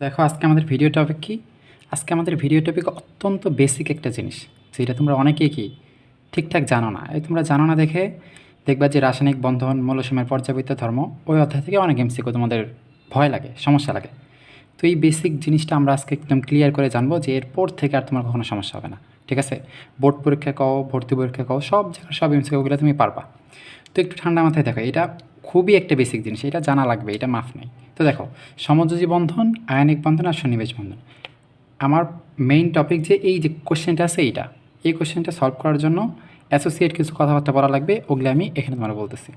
দেখো, আজকে আমাদের ভিডিও টপিক কি? আজকে আমাদের ভিডিও টপিক অত্যন্ত বেসিক একটা জিনিস, যেটা তোমরা অনেকেই কি ঠিকঠাক জানো না। এই তোমরা জানো না দেখে দেখবা যে রাসায়নিক বন্ধন মৌলসীমের পর্যাবৃত্ত ধর্ম, ওই অধ্যায় থেকে অনেক এমসিকিউ তোমাদের ভয় লাগে, সমস্যা লাগে। তো এই বেসিক জিনিসটা আমরা আজকে একদম ক্লিয়ার করে জানব যে এরপর থেকে আর তোমার কখনো সমস্যা হবে না, ঠিক আছে? বোর্ড পরীক্ষা কও, ভর্তি পরীক্ষা কও, সব জায়গায় সব এমসিকিউগুলো তুমি পারবা। তো একটু ঠান্ডা মাথায় দেখো, এটা খুবই একটা বেসিক জিনিস, এটা জানা লাগবে, এটা মাফ নেই। তো দেখো, সমযোজী বন্ধন, আয়নিক বন্ধন আর সন্নিবেশ বন্ধন। আমার মেইন টপিক যে এই যে কোশ্চেনটা আছে এইটা, এই কোশ্চেনটা সলভ করার জন্য অ্যাসোসিয়েট কিছু কথাবার্তা বলা লাগবে, ওগুলো আমি এখানে তোমার বলতেছি।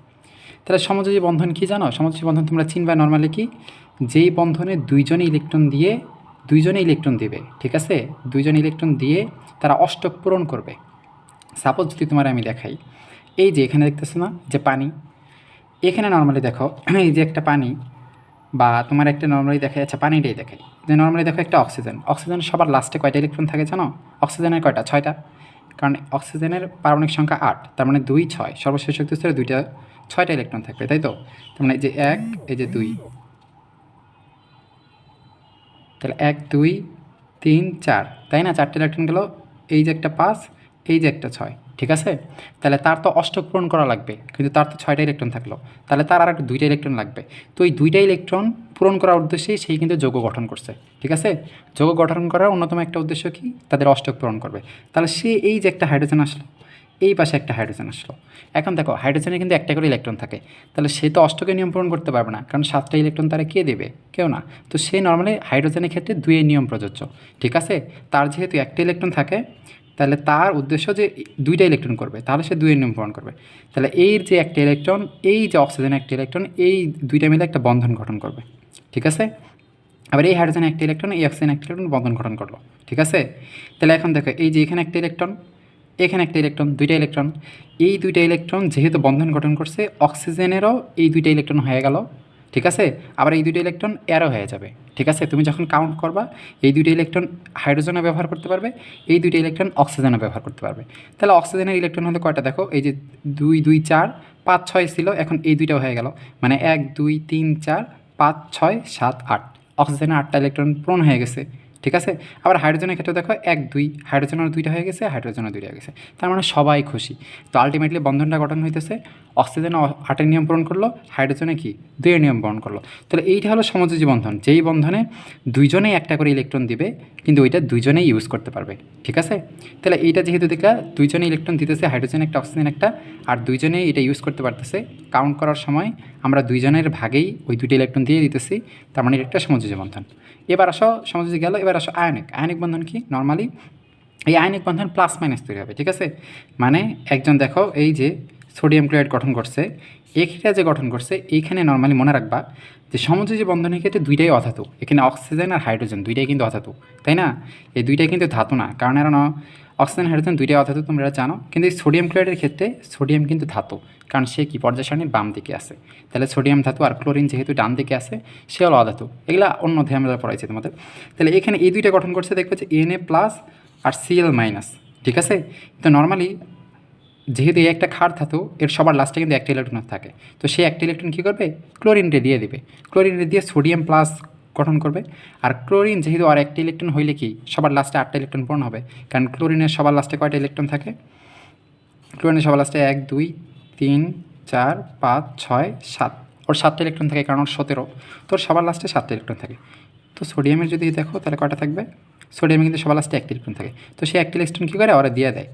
তাহলে সমযোজী বন্ধন কি জানো? সমযোজী বন্ধন তোমরা চিনবা নর্মালি কি? যেই বন্ধনে দুইজনে ইলেকট্রন দিয়ে, দুইজনে ইলেকট্রন দিবে, ঠিক আছে? দুইজন ইলেকট্রন দিয়ে তারা অষ্টক পূরণ করবে। সাপোজ যদি তোমার আমি দেখাই, এই যে এখানে দেখতেছো না, যে পানি এখানে নর্মালি দেখো, এই যে একটা পানি বা তোমার একটা নর্মালি দেখা যাচ্ছে পানিটাই দেখাই যে নর্মালি দেখো একটা অক্সিজেন অক্সিজেন সবার লাস্টে কয়টা ইলেকট্রন থাকে জানো? অক্সিজেনের কয়টা? ছয়টা। কারণ অক্সিজেনের পারমাণবিক সংখ্যা আট, তার মানে দুই, ছয়। সর্বশেষ শক্তি স্তরে দুইটা, ছয়টা ইলেকট্রন থাকবে, তাই তো? তার মানে যে এক, এই যে দুই। তাহলে এক, দুই, তিন, চার। তাই না? চারটে ইলেকট্রন গেল, এই যে একটা পাঁচ, এই যে একটা ছয়। ঠিক আছে? তাহলে তার তো অষ্টক পূরণ করা লাগবে, কিন্তু তার তো ছয়টা ইলেকট্রন থাকল। তাহলে তার আর একটা দুইটা ইলেকট্রন লাগবে। তো এই দুইটা ইলেকট্রন পূরণ করার উদ্দেশ্যেই সেই কিন্তু যৌগ গঠন করছে, ঠিক আছে? যৌগ গঠন করার অন্যতম একটা উদ্দেশ্য কি? তাদের অষ্টক পূরণ করবে। তাহলে সে এই যে একটা হাইড্রোজেন আসলো, এই পাশে একটা হাইড্রোজেন আসলো। এখন দেখো হাইড্রোজেনে কিন্তু একটা করে ইলেকট্রন থাকে। তাহলে সে তো অষ্টকে নিয়ম পূরণ করতে পারবে না, কারণ সাতটা ইলেকট্রন তারা কে দেবে? কেউ না। তো সে নর্মালি হাইড্রোজেনের ক্ষেত্রে দুইয়ের নিয়ম প্রযোজ্য, ঠিক আছে? তার যেহেতু একটা ইলেকট্রন থাকে তাহলে তার উদ্দেশ্য যে দুইটা ইলেকট্রন করবে, তাহলে সে দুইয়ের নিয়ম পূরণ করবে। তাহলে এর যে একটা ইলেকট্রন এই যে অক্সিজেন একটা ইলেকট্রন এই দুইটা মিলে একটা বন্ধন গঠন করবে, ঠিক আছে? আবার এই হাইড্রোজেন একটা ইলেকট্রন এই অক্সিজেন একটা ইলেকট্রন বন্ধন গঠন করল, ঠিক আছে? তাহলে এখন দেখো, এই যে এখানে একটা ইলেকট্রন এখানে একটা ইলেকট্রন দুইটা ইলেকট্রন এই দুইটা ইলেকট্রন যেহেতু বন্ধন গঠন করছে অক্সিজেনেরও এই দুইটা ইলেকট্রন হয়ে গেল ঠিক আছে? আবার এই দুইটা ইলেকট্রন এরও হয়ে যাবে। ঠিক আছে? তুমি যখন কাউন্ট করবা, এই দুইটা ইলেকট্রন হাইড্রোজেনও ব্যবহার করতে পারবে, এই দুইটা ইলেকট্রন অক্সিজেনও ব্যবহার করতে পারবে। তাহলে অক্সিজেনের ইলেকট্রন হলে কয়টা দেখো? এই যে দুই দুই, চার, পাঁচ, ছয় ছিল, এখন এই দুইটাও হয়ে গেল। মানে এক, দুই, তিন, চার, পাঁচ, ছয়, সাত, আট। অক্সিজেনের আটটা ইলেকট্রন পূরণ হয়ে গেছে। ঠিক আছে? আবার হাইড্রোজেনের ক্ষেত্রে দেখো এক, দুই হাইড্রোজেনের দুইটা হয়ে গেছে হাইড্রোজেনের দুইটা হয়ে গেছে। তার মানে সবাই খুশি। তো আলটিমেটলি বন্ধনটা গঠন হইতেছে অক্সিজেন আটের নিয়ম পূরণ করল হাইড্রোজেনে কি? দুইয়ের নিয়ম পূরণ করল। তাহলে এইটা হলো সমযোজী বন্ধন। যেই বন্ধনে দুইজনেই একটা করে ইলেকট্রন দিবে, কিন্তু ওইটা দুইজনেই ইউজ করতে পারবে। ঠিক আছে? তাহলে এইটা যেহেতু দেখলা দুইজনে ইলেকট্রন দিতেছে হাইড্রোজেন একটা অক্সিজেন একটা, আর দুইজনেই এটা ইউজ করতে পারতেছে। কাউন্ট করার সময় আমরা দুইজনের ভাগেই ওই দুইটা ইলেকট্রন দিয়ে দিতেছি, তার মানে একটা সমযোজী বন্ধন। এবার আসো, সমযোজী গেল, এবার আসো আয়নিক। আয়নিক বন্ধন কি? নর্মালি এই আয়নিক বন্ধন প্লাস মাইনাস তৈরি হবে, ঠিক আছে? মানে একজন দেখো এই যে সোডিয়াম ক্লোরাইড গঠন করছে এক্ষেত্রে যে গঠন করছে, এইখানে নর্মালি মনে রাখবা যে সমযোজী বন্ধনের ক্ষেত্রে দুইটাই অধাতু। এখানে অক্সিজেন আর হাইড্রোজেন দুইটাই কিন্তু অধাতু, তাই না? এই দুইটাই কিন্তু ধাতু না, কারণ এরা ন- অক্সিজেন, হাইড্রোজেন দুইটাই অধাতু তোমরা জানো, কিন্তু এই সোডিয়াম ক্লোরাইডের ক্ষেত্রে সোডিয়াম কিন্তু ধাতু, কারণ সে কি পর্যায় সারণীর বাম দিকে আছে। তাহলে সোডিয়াম ধাতু আর ক্লোরিন যেহেতু ডান দিকে আছে, সে হলো অধাতু। এগুলা অন্য আমরা পড়াইছি তোমাদের। তাহলে এখানে এই দুইটা গঠন করছে, দেখবে যে এন এ প্লাস আর সিএল মাইনাস, ঠিক আছে? তো নর্মালি যেহেতু এই একটা ক্ষার ধাতু, এর সবার লাস্টে কিন্তু একটা ইলেকট্রন থাকে। তো সেই একটা ইলেকট্রন কী করবে? ক্লোরিনটা দিয়ে দিবে। ক্লোরিনটা দিয়ে সোডিয়াম প্লাস গঠন করবে। আর ক্লোরিন যেহেতু আর একটা ইলেকট্রন হইলে কি সবার লাস্টে আটটা ইলেকট্রন পূরণ হবে? কারণ ক্লোরিনের সবার লাস্টে কয়টা ইলেকট্রন থাকে? ক্লোরিনের সবার লাস্টে এক, দুই, তিন, চার, পাঁচ, ছয়, সাত। ওর সাতটা ইলেকট্রন থাকে কারণ ওর সতেরো। তোর সবার লাস্টে সাতটা ইলেকট্রন থাকে। তো সোডিয়ামের যদি দেখো তাহলে কয়টা থাকবে? সোডিয়ামে কিন্তু সবার লাস্টে একটা ইলেকট্রন থাকে। তো সেই একটা ইলেকট্রন কী করে? ওরা দিয়ে দেয়।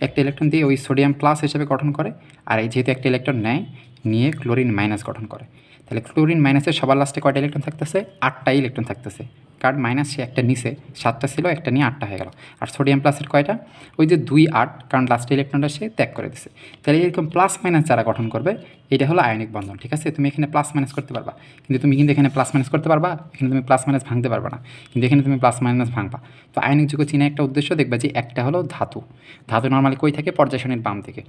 একটা ইলেকট্রন দিয়ে ওই সোডিয়াম প্লাস হিসেবে গঠন করে। আর এই যেহেতু একটা ইলেকট্রন নেয়, নিয়ে ক্লোরিন মাইনাস গঠন করে। তাহলে ক্লোরিন মাইনাসের সবার লাস্টে কয়টা ইলেকট্রন থাকতেছে? আটটাই ইলেকট্রন থাকতেছে। কারণ মাইনাস সে একটা নিচে সাতটা ছিল, একটা নিয়ে আটটা হয়ে গেল। আর সোডিয়াম প্লাসের কয়টা? ওই যে দুই আট, কারণ লাস্ট ইলেকট্রনটা সে ত্যাগ করে দিছে। তাহলে এরকম প্লাস মাইনাস যারা গঠন করবে, এটা হলো আয়নিক বন্ধন, ঠিক আছে? তুমি এখানে প্লাস মাইনাস করতে পারবা। কিন্তু তুমি কিন্তু এখানে প্লাস মাইনাস করতে পারবা, এখানে তুমি প্লাস মাইনাস ভাঙতে পারবা না। কিন্তু এখানে তুমি প্লাস মাইনাস ভাঙবা। তো আয়নিক যুগ চিনে একটা উদ্দেশ্য দেখবা যে একটা হলো ধাতু। ধাতু নর্মালি কই থাকে? পর্যায় বাম থেকে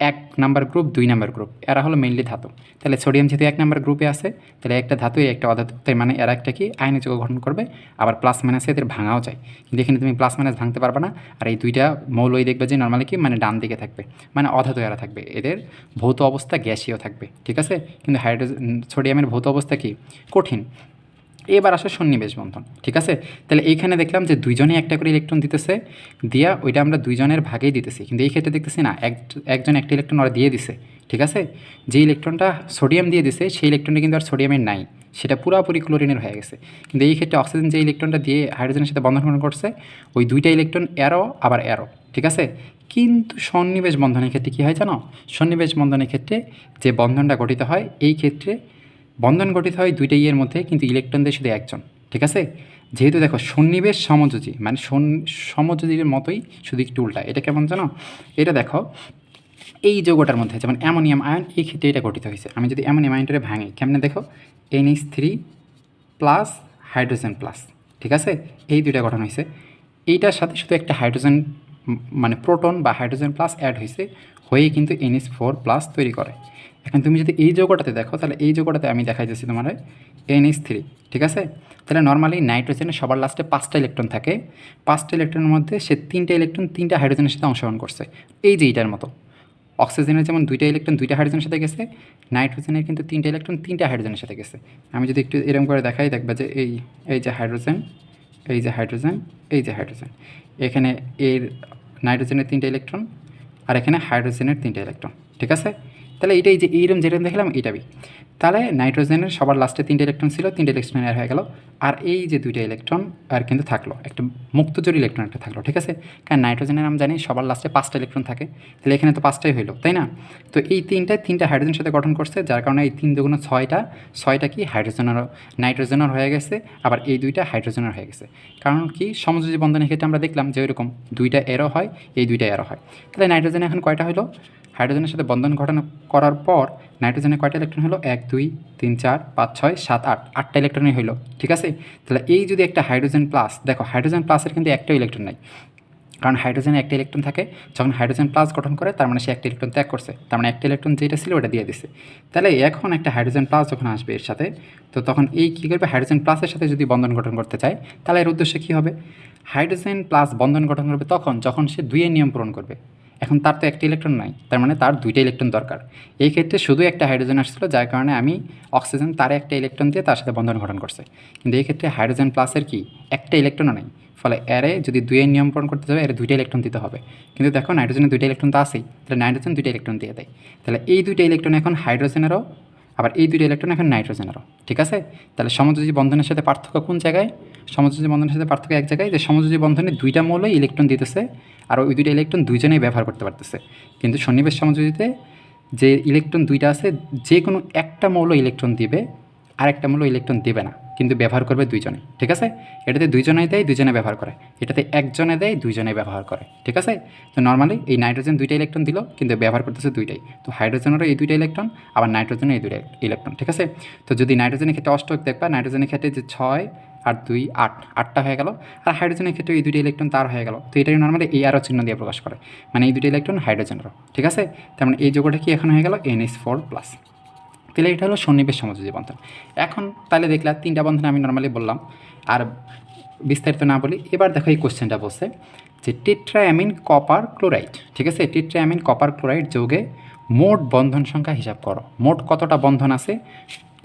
এক নাম্বার গ্রুপ দুই নাম্বার গ্রুপ এরা হলো মেনলি ধাতু। তাহলে সোডিয়াম যেহেতু এক নাম্বার গ্রুপে আছে, তাহলে একটা ধাতু, একটা অধাতু তাই মানে এরা একটা কি? আয়নিক যুগ গঠন করবে। আবার প্লাস মাইনাসে এদের ভাঙাও যায়। কিন্তু এখানে তুমি প্লাস মাইনাস ভাঙতে পারবে না। আর এই দুইটা মৌলই দেখবে যে নর্মালি কি? মানে ডান দিকে থাকবে। মানে অধাতু এরা থাকবে। এদের ভৌত অবস্থা গ্যাসীয় থাকবে। ঠিক আছে? কিন্তু হাইড্রোজেন সোডিয়ামের ভৌত অবস্থা কি? কঠিন। এবার আসে সন্নিবেশ বন্ধন ঠিক আছে? তাহলে এইখানে দেখলাম যে দুইজনে একটা করে ইলেকট্রন দিতেছে। দিয়া ওইটা আমরা দুইজনের ভাগেই দিতেছি। কিন্তু এই ক্ষেত্রে দেখতেছি না, এক, একজন একটা ইলেকট্রন ওরা দিয়ে দিছে। ঠিক আছে? যে ইলেকট্রনটা সোডিয়াম দিয়ে দিছে, সেই ইলেকট্রনটা কিন্তু আর সোডিয়ামের নাই। সেটা পুরোপুরি ক্লোরিনের হয়ে গেছে। কিন্তু এই ক্ষেত্রে অক্সিজেন যে ইলেকট্রনটা দিয়ে হাইড্রোজেনের সাথে বন্ধন করছে, ওই দুইটা ইলেকট্রন অ্যারো, আবার অ্যারো। ঠিক আছে? কিন্তু সন্নিবেশ বন্ধনের ক্ষেত্রে কী হয় জানো? সন্নিবেশ বন্ধনের ক্ষেত্রে যে বন্ধনটা গঠিত হয়, এই ক্ষেত্রে বন্ধন গঠিত হয় দুইটা ইয়ের মধ্যে, কিন্তু ইলেকট্রন দিয়ে শুধু একজন। ঠিক আছে? যেহেতু দেখো, সন্নিবেশ সমযোজী মানে সমযোজীর মতোই শুধু একটু উল্টা। এটা কেমন জানো? এটা দেখো এই যৌগটার মধ্যে যেমন অ্যামোনিয়াম আয়ন, এই ক্ষেত্রে এটা গঠিত হয়েছে। আমি যদি অ্যামোনিয়াম আয়নটারে ভাঙি, কেমনে দেখো? NH three plus hydrogen plus ঠিক আছে? এই দুইটা গঠন হয়েছে। এইটার সাথে শুধু একটা হাইড্রোজেন মানে প্রোটন বা হাইড্রোজেন প্লাস অ্যাড হয়েছে হয়েই কিন্তু এনএস ফোর প্লাস তৈরি করে। এখন তুমি যদি এই যৌগটাতে দেখো, তাহলে এই যৌগটাতে আমি দেখাই দিচ্ছি তোমার এনএস থ্রি ঠিক আছে? তাহলে নর্মালি নাইট্রোজেনের সবার লাস্টে পাঁচটা ইলেকট্রন থাকে। পাঁচটা ইলেকট্রনের মধ্যে সে তিনটা ইলেকট্রন তিনটা হাইড্রোজেনের সাথে অংশগ্রহণ করছে। এই যে এইটার মতো। অক্সিজেনের যেমন দুইটা ইলেকট্রন দুইটা হাইড্রোজেনের সাথে গেছে নাইট্রোজেনের কিন্তু তিনটা ইলেকট্রন তিনটা হাইড্রোজেনের সাথে গেছে। আমি যদি একটু এরম করে দেখাই, দেখবা যে এই এই যে হাইড্রোজেন এই যে হাইড্রোজেন এই যে হাইড্রোজেন এখানে এর নাইট্রোজেনের তিনটা ইলেকট্রন আর এখানে হাইড্রোজেনের তিনটা ইলেকট্রন ঠিক আছে? তাহলে এটাই যে এইরকম যেরকম দেখলাম এইটাবি তাহলে নাইট্রোজেনের সবার লাস্টে তিনটে ইলেকট্রন ছিল, তিনটে ইলেকট্রন এর হয়ে গেল। আর এই যে দুইটা ইলেকট্রন আর কিন্তু থাকল, একটা মুক্তজোর ইলেকট্রন একটা থাকল, ঠিক আছে? কারণ নাইট্রোজেনের আমি জানি সবার লাস্টে পাঁচটা ইলেকট্রন থাকে, তাহলে এখানে তো পাঁচটাই হইল, তাই না? তো এই তিনটায় তিনটা হাইড্রোজেনের সাথে গঠন করছে, যার কারণে এই তিন দুগুণ ছয়টা ছয়টা কি হাইড্রোজেনেরও নাইট্রোজেনের হয়ে গেছে, আবার এই দুইটা হাইড্রোজেনের হয়ে গেছে। কারণ কি? সমযোজী বন্ধনের ক্ষেত্রে আমরা দেখলাম যে ওইরকম দুইটা এরও হয়, এই দুইটা এরো হয়। তাহলে নাইট্রোজেন এখন কয়টা হলো হাইড্রোজেনের সাথে বন্ধন ঘটানো করার পর নাইট্রোজেনের কয়টা ইলেকট্রন হলো? এক, দুই, তিন, চার, পাঁচ, ছয়, সাত, আট। আটটা ইলেকট্রনই হলো ঠিক আছে? তাহলে এই যদি একটা হাইড্রোজেন প্লাস, দেখো হাইড্রোজেন প্লাসের কিন্তু একটা ইলেকট্রন নাই। কারণ হাইড্রোজেনে একটা ইলেকট্রন থাকে, যখন হাইড্রোজেন প্লাস গঠন করে, তার মানে সে একটা ইলেকট্রন ত্যাগ করছে। তার মানে একটা ইলেকট্রন যেটা ছিল ওটা দিয়ে দিছে। তাহলে এখন একটা হাইড্রোজেন প্লাস যখন আসবে এর সাথে, তো তখন এই কী করবে? হাইড্রোজেন প্লাসের সাথে যদি বন্ধন গঠন করতে চায়, তাহলে এর উদ্দেশ্য কী হবে? হাইড্রোজেন প্লাস বন্ধন গঠন করবে তখন, যখন সে দুইয়ের নিয়ম পূরণ করবে। এখন তার তো একটা ইলেকট্রন নাই, তার মানে তার দুইটা ইলেকট্রন দরকার। এই ক্ষেত্রে শুধু একটা হাইড্রোজেন আসছিল, যার কারণে আমি অক্সিজেন তার একটা ইলেকট্রন দিয়ে তার সাথে বন্ধন গঠন করছে। কিন্তু এই ক্ষেত্রে হাইড্রোজেন প্লাসের কি? একটা ইলেকট্রনও নেই। ফলে এরে যদি দুইয়ের নিয়ম পূরণ করতে যাবে এর দুইটা ইলেকট্রন দিতে হবে। কিন্তু দেখো নাইট্রোজেনের দুইটা ইলেকট্রন তো আছেই, তাহলে নাইট্রোজেন দুইটা ইলেকট্রন দিয়ে দেয়। তাহলে এই দুইটা ইলেকট্রন এখন হাইড্রোজেনেরও আবার এই দুইটা ইলেকট্রন এখন নাইট্রোজেনেরও ঠিক আছে? তাহলে সমযোজী বন্ধনের সাথে পার্থক্য কোন জায়গায়? সমযোজী বন্ধনের সাথে পার্থক্য এক জায়গায় যে সমযোজী বন্ধনে দুইটা মৌলই ইলেকট্রন দিতেছে আর ওই দুইটা ইলেকট্রন দুইজনেই ব্যবহার করতে পারতেছে। কিন্তু সন্নিবেশ সমযোজিতে যে ইলেকট্রন দুইটা আছে, যে কোনো একটা মৌল ইলেকট্রন দিবে আর একটা মৌল ইলেকট্রন দেবে না। কিন্তু ব্যবহার করবে দুইজনে ঠিক আছে? এটাতে দুইজনে দেয়, দুইজনে ব্যবহার করে। এটাতে একজনে দেয়, দুইজনে ব্যবহার করে, ঠিক আছে? তো নর্মালি এই নাইট্রোজেন দুইটা ইলেকট্রন দিল, কিন্তু ব্যবহার করতেছে দুইটাই। তো হাইড্রোজেনেরও এই দুইটা ইলেকট্রন আবার নাইট্রোজেনের এই দুইটা ইলেকট্রন ঠিক আছে? তো যদি নাইট্রোজেনের ক্ষেত্রে অষ্টক দেখবা নাইট্রোজেনের ক্ষেত্রে যে ছয় আর দুই আট, আটটা হয়ে গেল। আর হাইড্রোজেনের ক্ষেত্রে এই দুটি ইলেকট্রন তার হয়ে গেল। তো এটাই নর্মালি এই আরও চিহ্ন দিয়ে প্রকাশ করে। মানে এই দুটি ইলেকট্রন হাইড্রোজেনেরও ঠিক আছে? তার মানে এই যোগটা কি এখন হয়ে গেল? এনএস ফোর প্লাস তাহলে এটা হলো সন্নিবেশ সমযোজী বন্ধন। এখন তাহলে দেখলা তিনটা বন্ধন আমি নর্মালি বললাম। আর বিস্তারিত না বলি, এবার দেখো এই কোশ্চেনটা বলছে যে টেট্রাঅ্যামিন কপার ক্লোরাইড ঠিক আছে? টেট্রাঅ্যামিন কপার ক্লোরাইড যৌগে মোট বন্ধন সংখ্যা হিসাব করো। মোট কতটা বন্ধন আছে?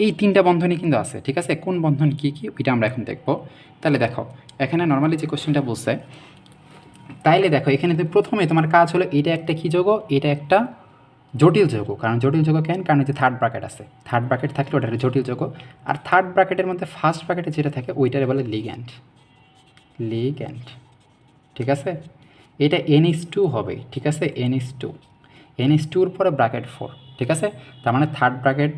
এই তিনটা বন্ধনই কিন্তু আছে, ঠিক আছে? কোন বন্ধন কী কী, ওইটা আমরা এখন দেখব। তাহলে দেখো, এখানে নর্মালি যে কোশ্চেনটা বলছে, তাইলে দেখো, এখানে তো প্রথমে তোমার কাজ হলো এটা একটা কী যোগ, এটা একটা জটিল যৌগ। কারণ জটিল যৌগ কেন? কারণ যে থার্ড ব্র্যাকেট আছে। থার্ড ব্র্যাকেট থাকলে ওটা জটিল যৌগ। আর থার্ড ব্র্যাকেটের মধ্যে ফার্স্ট ব্র্যাকেটে যেটা থাকে, ওইটারে বলে লিগ্যান্ড লিগ্যান্ড ঠিক আছে? এটা এনএস টু হবে, ঠিক আছে? এন এনএস টু এনএস টুর পরে ব্র্যাকেট ফোর ঠিক আছে? তার মানে থার্ড ব্র্যাকেট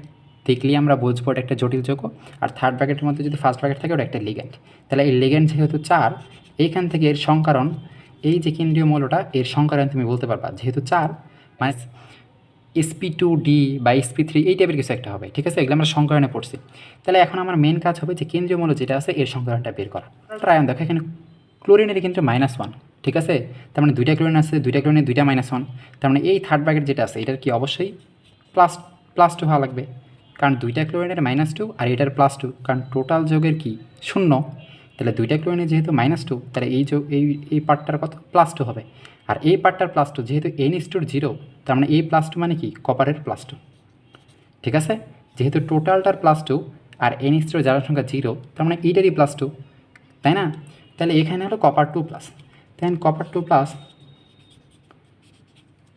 দেখলেই আমরা বুঝব এটা একটা জটিল যৌগ আর থার্ড ব্র্যাকেটের মধ্যে যদি ফার্স্ট ব্র্যাকেট থাকে, ওটা একটা লিগ্যান্ড তাহলে এই লিগ্যান্ড যেহেতু চার, এইখান থেকে এর সংকারণ, এই যে কেন্দ্রীয় মৌলটা, এর সংকারণ তুমি বলতে পারবা। যেহেতু চার মানে এসপি টু ডি বা এসপি থ্রি এই টাইপের কিছু একটা হবে, ঠিক আছে? এগুলো আমরা সংকরণে পড়ছি। তাহলে এখন আমার মেন কাজ হবে যে কেন্দ্রীয় মূল্য যেটা আছে, এর সংকরণটা বের করা। ট্রায়ন দেখো এখানে ক্লোরিনের কিন্তু মাইনাস ওয়ান ঠিক আছে? তার মানে দুইটা ক্লোরিন আছে, দুইটা ক্লোরিনের দুইটা মাইনাস ওয়ান তার মানে এই থার্ড ব্র্যাকেট যেটা আছে, এটার কি অবশ্যই প্লাস প্লাস টু হওয়া লাগবে। কারণ দুইটা ক্লোরিনের মাইনাস টু আর এটার প্লাস টু কারণ টোটাল যোগের কি? শূন্য। তাহলে দুইটা ক্লোরিনের যেহেতু মাইনাস টু তাহলে এই যোগ, এই এই পার্টটার কত? প্লাস টু হবে। আর এই পার্টটার প্লাস টু যেহেতু এন ইস টুর জিরো তার মানে এই প্লাস টু মানে কি? কপারের প্লাস টু ঠিক আছে? যেহেতু টোটালটার প্লাস টু আর এন এইচ থ্রির জারণ সংখ্যা জিরো তার মানে এইটারই প্লাস টু তাই না? তাহলে এখানে হলো copper two plus then copper two plus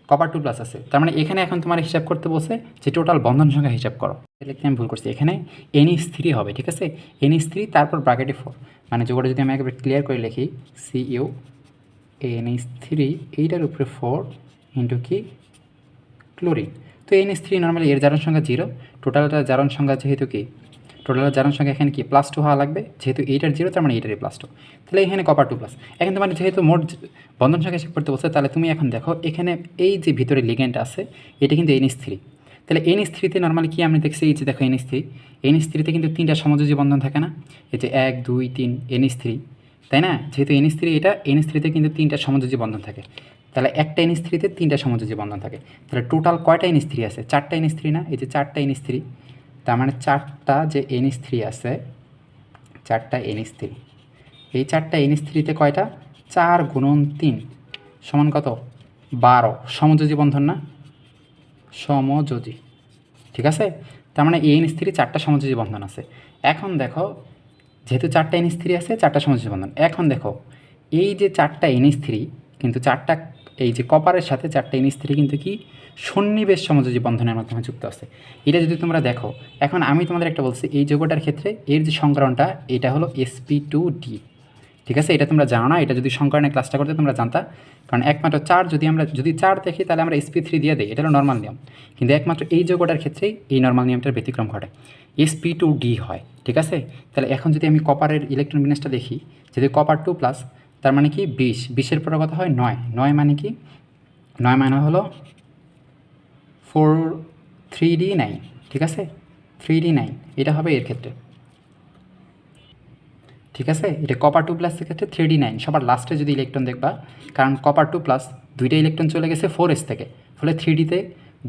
copper two plus আছে। তার মানে এখানে এখন তোমার হিসাব করতে বসে যে টোটাল বন্ধন সংখ্যা হিসাব করো। লিখতে আমি ভুল করছি। এখানে এনএস থ্রি হবে, ঠিক আছে? এনএস থ্রি তারপর ব্রাকেটে ফোর মানে যোগটা যদি আমি একবার ক্লিয়ার করে লিখি সি ইউ এনএস থ্রি এইটার উপরে ফোর ইন্টু কি? ক্লোরিন তো এন এনএস থ্রি নর্মালি এর জারণ সংখ্যা জিরো টোটালটা জারণ সংখ্যা যেহেতু কি? টোটালের জারণ সংখ্যা এখানে কি? প্লাস টু হওয়া লাগবে। যেহেতু এইটার জিরো তার মানে এইটারই প্লাস টু তাহলে এখানে কপার টু প্লাস এখন তোমার যেহেতু মোট বন্ধন সংখ্যা হিসেব করতে বলছে, তাহলে তুমি এখন দেখো, এখানে এই যে ভিতরে লিগেন্ট আছে, এটা কিন্তু এনএস থ্রি তাহলে এনএস থ্রিতে নর্মালি কি আমি দেখছি? এই যে দেখো এনএস থ্রি এনএস থ্রিতে কিন্তু তিনটা সমযোজী বন্ধন থাকে না। এই যে এক, দুই, তিন এনএস থ্রি তাই না? যেহেতু এনএস থ্রি এটা এনএস থ্রিতে কিন্তু তিনটা সমযোজী বন্ধন থাকে। তাহলে একটা এন থ্রিতে তিনটা সমযোজী বন্ধন থাকে। তাহলে টোটাল কয়টা এন থ্রি আছে? চারটা এন থ্রি না? এই যে চারটা এনএস থ্রি তার মানে চারটা যে এনএস থ্রি আছে, চারটা এনএস থ্রি এই চারটা এনএস থ্রিতে কয়টা? চার গুণন তিন। সমান কত? বারো। সমযোজী বন্ধন না? সমযোজী। ঠিক আছে? তার মানে এই এনএস থ্রি চারটা সমযোজী বন্ধন আছে। এখন দেখো, যেহেতু চারটা এনএস থ্রি আছে, চারটা সমযোজী বন্ধন। এখন দেখো, এই যে চারটা এনএস থ্রি কিন্তু চারটা, এই যে কপারের সাথে চারটা এনএস থ্রি কিন্তু কি? সন্নিবেশ সমযোজী বন্ধনের মাধ্যমে যুক্ত আছে। এটা যদি তোমরা দেখো, এখন আমি তোমাদের একটা বলছি, এই যৌগটার ক্ষেত্রে এর যে সংকরণটা, এটা হলো এসপি টু ডি ঠিক আছে? এটা তোমরা জানো না, এটা যদি সংকরণের ক্লাসটা করতে তোমরা জানতা। কারণ একমাত্র চার যদি আমরা, যদি চার দেখি, তাহলে আমরা এসপি থ্রি দিয়ে দিই, এটা হলো নর্মাল নিয়ম। কিন্তু একমাত্র এই যৌগটার ক্ষেত্রেই এই নর্মাল নিয়মটার ব্যতিক্রম ঘটে। এসপি টু ডি হয়, ঠিক আছে? তাহলে এখন যদি আমি কপারের ইলেকট্রন বিন্যাসটা দেখি যদি কপার টু প্লাস তার মানে কি? বিশ। বিশের পরে কথা হয়? নয়। নয় মানে কি? নয় মানে হলো ফোর থ্রি ডি নাইন ঠিক আছে? থ্রি ডি নাইন এটা হবে এর ক্ষেত্রে। ঠিক আছে? এটা কপার টু প্লাসের ক্ষেত্রে থ্রি নাইন সবার লাস্টে যদি ইলেকট্রন দেখবা, কারণ কপার টু প্লাস দুইটা ইলেকট্রন চলে গেছে ফোর এস থেকে। ফলে থ্রি ডিতে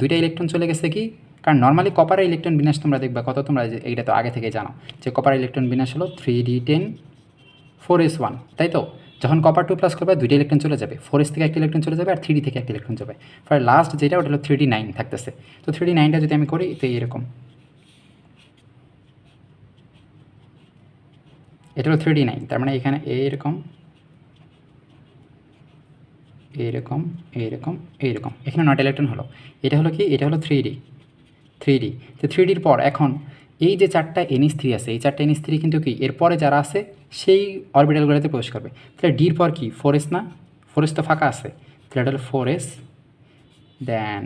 দুইটা ইলেকট্রন চলে গেছে কি? কারণ নর্মালি কপারের ইলেকট্রন বিন্যাস তোমরা দেখবা, কত তোমরা এইটা তো আগে থেকে জানো, যে কপার ইলেকট্রন বিন্যাস হলো three D ten four S one তাই তো? যখন কপার টু প্লাস করবে, দুইটা ইলেকট্রন চলে যাবে ফোর এস থেকে একটা ইলেকট্রন চলে যাবে আর থ্রি থেকে একটা ইলেকট্রন যাবে। ফলে লাস্ট যেটা, ওটা হলো থ্রি নাইন থাকতেছে। তো থ্রি নাইনটা যদি আমি করি, তো এরকম এটা হলো থ্রি ডি নাইন তার মানে এখানে এইরকম এইরকম এইরকম এইরকম এখানে নট ইলেকট্রন হলো। এটা হলো কি? এটা হলো থ্রি ডি থ্রি ডি তো থ্রি ডির পর এখন এই যে চারটা এনএস থ্রি আছে, এই চারটা এনএস থ্রি কিন্তু কি? এরপরে যারা আছে, সেই অরবিটালগুলোতে প্রবেশ করবে। তাহলে ডির পর কি? ফোর এস না? ফোর এস তো ফাঁকা আছে। তাহলে এটা হলো ফোর এস দেন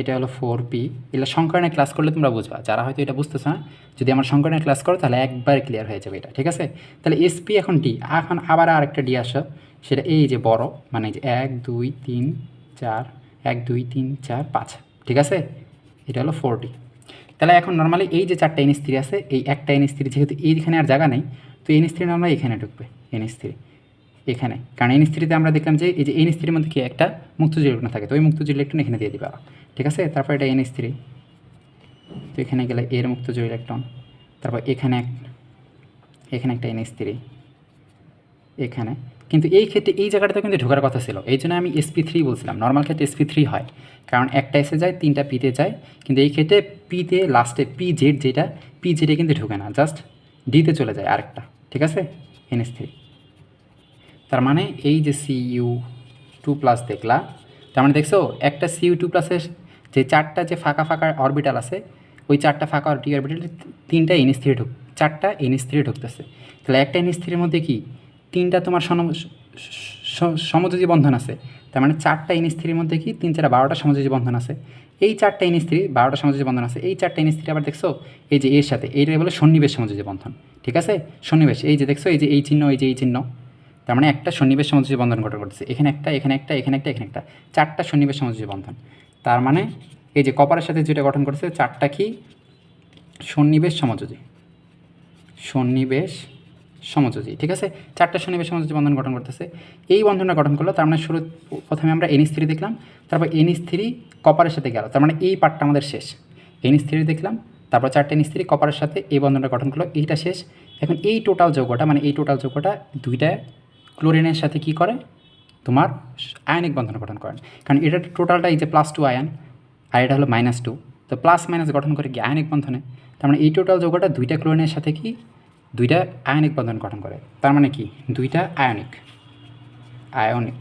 এটা হলো ফোর পি এগুলো সংকরণের ক্লাস করলে তোমরা বুঝবা। যারা হয়তো এটা বুঝতেছ না যদি আমার সংকরণের ক্লাস করো, তাহলে একবার ক্লিয়ার হয়ে যাবে এটা, ঠিক আছে? তাহলে এসপি এখন ডি এখন আবার আরেকটা ডি আসো। সেটা এই যে বড় মানে যে এক, দুই, তিন, চার, এক, দুই, তিন, চার, পাঁচ, ঠিক আছে? এটা হলো ফোর ডি তাহলে এখন নর্মালি এই যে চারটা এনএস থ্রি আছে, এই একটা এনএস থ্রি যেহেতু এইখানে আর জায়গা নেই, তো এনএস থ্রি নর্মালি এখানে ঢুকবে এনএস থ্রি এখানে। কারণ এনএস থ্রিতে আমরা দেখলাম যে এই যে এনএস থ্রির মধ্যে কি একটা মুক্তজ ইলেকট্রন থাকে, তো ওই মুক্তজ ইলেকট্রন এখানে দিয়ে দিবা। ঠিক আছে? তারপর এটা এনএস থ্রি তো এখানে গেলে এর মুক্তজ ইলেকট্রন তারপর এখানে এক এখানে একটা এনএস থ্রি এখানে। কিন্তু এই ক্ষেত্রে এই জায়গাটাতে কিন্তু ঢোকার কথা ছিল। এই জন্য আমি এসপি থ্রি বলছিলাম। নর্মাল ক্ষেত্রে এসপি থ্রি হয়। কারণ একটা এসে যায়, তিনটা পিতে যায়। কিন্তু এই ক্ষেত্রে পিতে লাস্টে পি জেড যেটা পি জেডে কিন্তু ঢোকে না। জাস্ট ডিতে চলে যায় আরেকটা। ঠিক আছে? এনএস থ্রি তার মানে এই যে সি ইউ টু প্লাস দেখলা, তার মানে দেখছ, একটা সি ইউ টু প্লাসের যে চারটা যে ফাঁকা ফাঁকা অরবিটাল আছে, ওই চারটা ফাঁকা ডি অরবিটাল তিনটা এনএস থ্রি ঢুক, চারটা এনএস থ্রি ঢুকতেছে। তাহলে একটা এনএস থ্রির মধ্যে কি? তিনটা তোমার সমযোজী বন্ধন আছে। তার মানে চারটা এনএস থ্রির মধ্যে কি? তিন চারটা বারোটা সমযোজী বন্ধন আছে। এই চারটা এনএস থ্রি বারোটা সমযোজী বন্ধন আছে। এই চারটা এনএস থ্রি আবার দেখছ, এই যে এর সাথে, এইটা বলে সন্নিবেশ সমযোজী বন্ধন। ঠিক আছে? সন্নিবেশ, এই যে দেখছ, এই যে এই চিহ্ন, এই যে এই চিহ্ন। তার মানে একটা সন্নিবেশ সমযোজী বন্ধন গঠন করতেছে। এখানে একটা এখানে একটা এখানে একটা এখানে একটা। চারটা সন্নিবেশ সমযোজী বন্ধন। তার মানে এই যে কপারের সাথে যেটা গঠন করছে, চারটা কি? সন্নিবেশ সমযোজী। সন্নিবেশ সমযোজী, ঠিক আছে? চারটা সন্নিবেশ সমযোজী বন্ধন গঠন করতেছে। এই বন্ধনটা গঠন করল, তার মানে শুরু, প্রথমে আমরা এনএস থ্রি দেখলাম, তারপর এনএস থ্রি কপারের সাথে গেল, তার মানে এই পার্টটা আমাদের শেষ। এনএস থ্রি দেখলাম, তারপর চারটে এনএস থ্রি কপারের সাথে এই বন্ধনটা গঠন করল, এইটা শেষ। এখন এই টোটাল যৌগটা মানে এই টোটাল যৌগটা দুইটা ক্লোরিনের সাথে কি করে? তোমার আয়নিক বন্ধন গঠন করেন। কারণ এটা টোটালটা এই যে প্লাস টু আয়ন, আর এটা হলো মাইনাস টু তো প্লাস মাইনাস গঠন করে কি আয়নিক বন্ধনে? তার মানে এই টোটাল যৌগটা দুইটা ক্লোরিনের সাথে কি দুইটা আয়নিক বন্ধন গঠন করে। তার মানে কি? দুইটা আয়নিক। আয়নিক।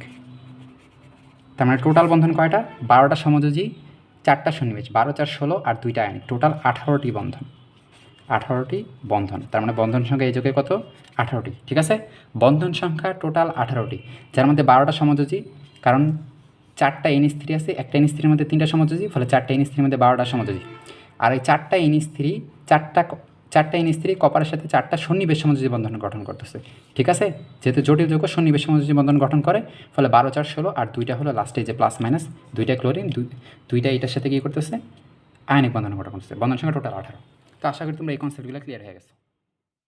তার মানে টোটাল বন্ধন কয়টা? বারোটা সমযোজী, চারটা সন্নিবেশ, বারো, চার, ষোলো, আর দুইটা আয়নিক। টোটাল আঠারোটি বন্ধন। আঠারোটি বন্ধন। তার মানে বন্ধন সংখ্যা এই যোগে কত? আঠারোটি, ঠিক আছে? বন্ধন সংখ্যা টোটাল আঠারোটি। যার মধ্যে বারোটা সমযোজী, কারণ চারটা এন স্ত্রী আছে, একটা এন স্ত্রীর মধ্যে তিনটা সমযোজী, ফলে চারটা এন স্ত্রীর মধ্যে বারোটা সমযোজী। আর এই চারটা এন স্ত্রী চারটা চারটা এন স্ত্রী কপারের সাথে চারটা সন্নিবেশ সমযোজী বন্ধন গঠন করতেছে। ঠিক আছে? যেহেতু জটিল যৌগ সন্নিবেশ সমযোজী বন্ধন গঠন করে, ফলে বারো, চার, ষোলো আর দুইটা হলো লাস্টে যে প্লাস মাইনাস দুইটা ক্লোরিন দুই দুইটা এটার সাথে কী করতেছে? আয়নিক বন্ধন গঠন করতেছে। বন্ধন সংখ্যা টোটাল আঠারো। তো আশা করি তোমরা এই কনসেপ্টগুলো ক্লিয়ার হয়ে গেছে।